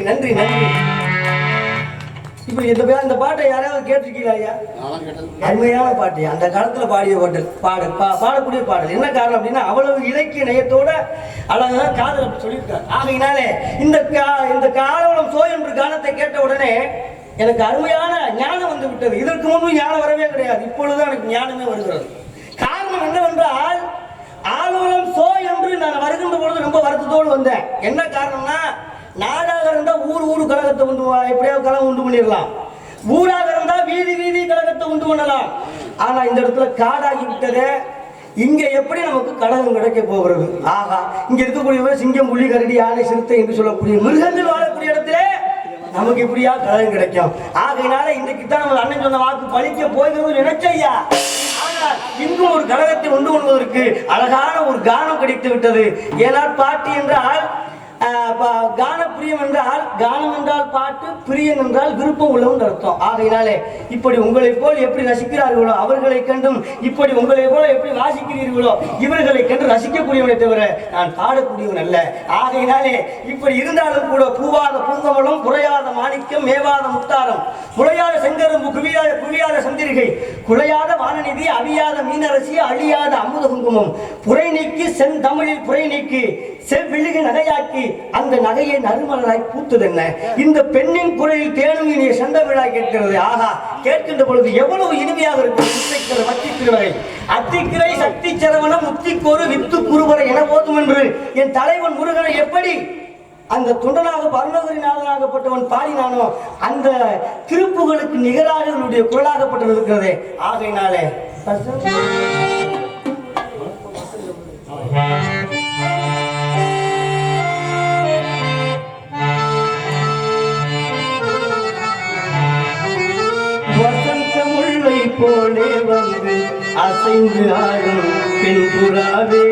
நன்றி நன்றி நன்றி. இப்ப இந்த இந்த பாட்டை யாராவது கேட்டிருக்கீங்களா ஐயா? அருமையான பாட்டு. அந்த காலத்துல பாடிய பாடல் பாடு பா- பாடக்கூடிய பாடல். என்ன காரணம் அப்படின்னா அவ்வளவு இலக்கிய நயத்தோட அழகா காதல் சொல்லியிருக்காரு. ஆகையினாலே இந்த கா- இந்த காலவளம் சோ என்று காலத்தை கேட்ட உடனே எனக்கு அருமையான ஞானம் வந்து விட்டது. இதற்கு முன்பு ஞானம் வரவே கிடையாது. இப்பொழுது எனக்கு ஞானமே வருகிறது. காரணம் என்னவென்றால் ஆலோலம் சோ என்று நான் வருகின்ற பொழுது ரொம்ப வருத்தத்தோடு வந்தேன். என்ன காரணம்னா நாடாக இருந்தா ஊர் ஊர் கழகத்தை உண்டு எப்படியாவது கழகம் உண்டு பண்ணிடலாம். ஊராக இருந்தா வீதி வீதி கழகத்தை உண்டு பண்ணலாம். ஆனா இந்த இடத்துல காடாகி விட்டதே இங்க எப்படி நமக்கு கழகம் கிடைக்க போகிறது? ஆகா இங்க இருக்கக்கூடிய சிங்கம் புலி கரடி யானை சிறுத்தை என்று சொல்லக்கூடிய மிருகங்கள் வாழக்கூடிய இடத்துல நமக்கு இப்படியா கழகம் கிடைக்கும். ஆகையினால இன்றைக்கு தான் நம்ம அண்ணன் சொன்ன வாக்கு பழிக்க போகிறது நினைச்சையா ஆனால் இன்னும் ஒரு கழகத்தை உண்டு கொள்வதற்கு அழகான ஒரு கானம் கிடைத்து விட்டது. ஏனால் பாட்டி என்றால் கான பிரியம் என்றால் கானம் என்றால் பாட்டு பிரியம் என்றால் விருப்பம் உள்ளவன் அர்த்தம். ஆகையினாலே இப்படி உங்களைப் போல் எப்படி ரசிக்கிறார்களோ அவர்களை கண்டும் இப்படி உங்களைப் போல எப்படி வாசிக்கிறீர்களோ இவர்களை கண்டு ரசிக்கக்கூடியவனை தவிர நான் பாடக்கூடியவன் அல்ல. ஆகையினாலே இப்படி இருந்தாலும் கூட பூவாத பூங்கமலம் குறையாத மாணிக்கம் மேவாத முத்தாரம் முளையாத செங்கரும்பு குவியாத குவியாத சந்திரிகை குலையாத வானநிதி அவியாத மீனரசி அழியாத அமுத குங்குமம் புரை நீக்கி செந்தமிழில் புரை நீக்கி செவ்விழுகு நகையாக்கி அந்த நகையை நறுமலராய் பூத்ததென்ன இந்த பெண்ணின் குரலில் தேனும் இனிய விழா கேட்கிறது. ஆகா கேட்கின்ற பொழுது எவ்வளவு இனிமையாக இருக்கும் முத்தைக்கிற திருவரை. அத்திக்கிரை சக்தி சரவணம் முத்திக்கோரு வித்து குருவரை என போதும் என்று என் தலைவன் முருகனை எப்படி அந்த துண்டனாக பருணகரிநாதனாகப்பட்டவன் பாடினானோ அந்த திருப்புகளுக்கு நிகராக இவனுடைய குரலாகப்பட்டது இருக்கிறதே ஆகையினாலே அசைந்து ஆடும் பெண் புறாவே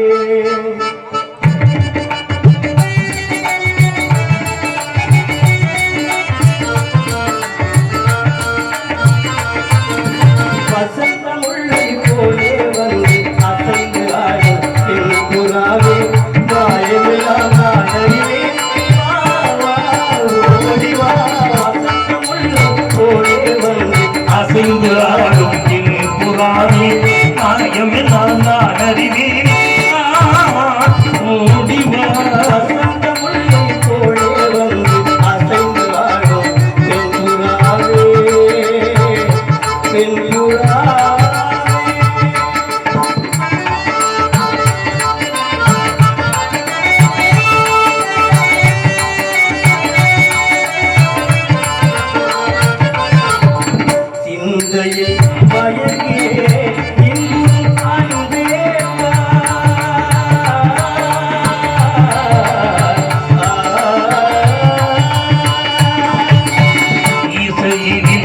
செய்தி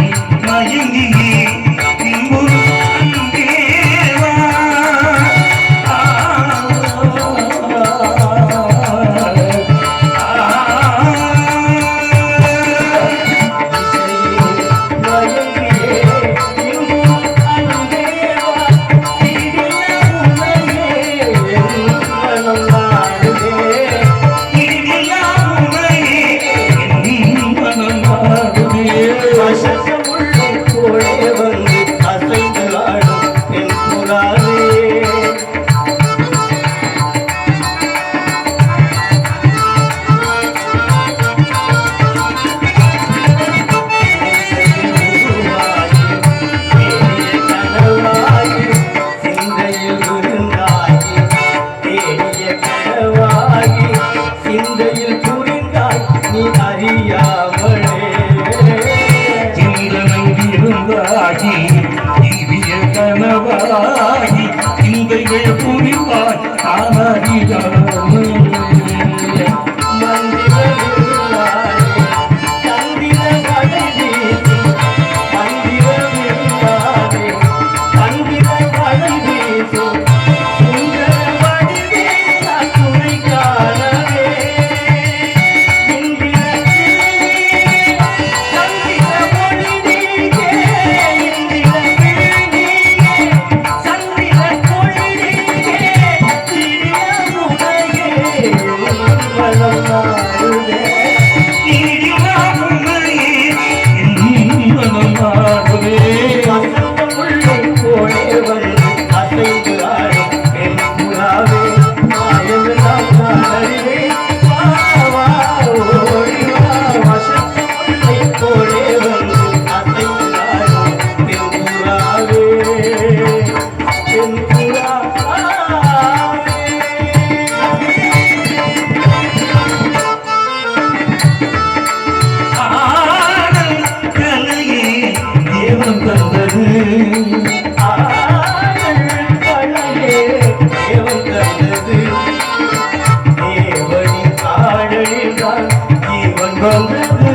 ভোগ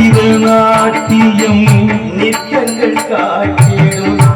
நாட்டியம் நித்தங்கள் காட்டிடும்.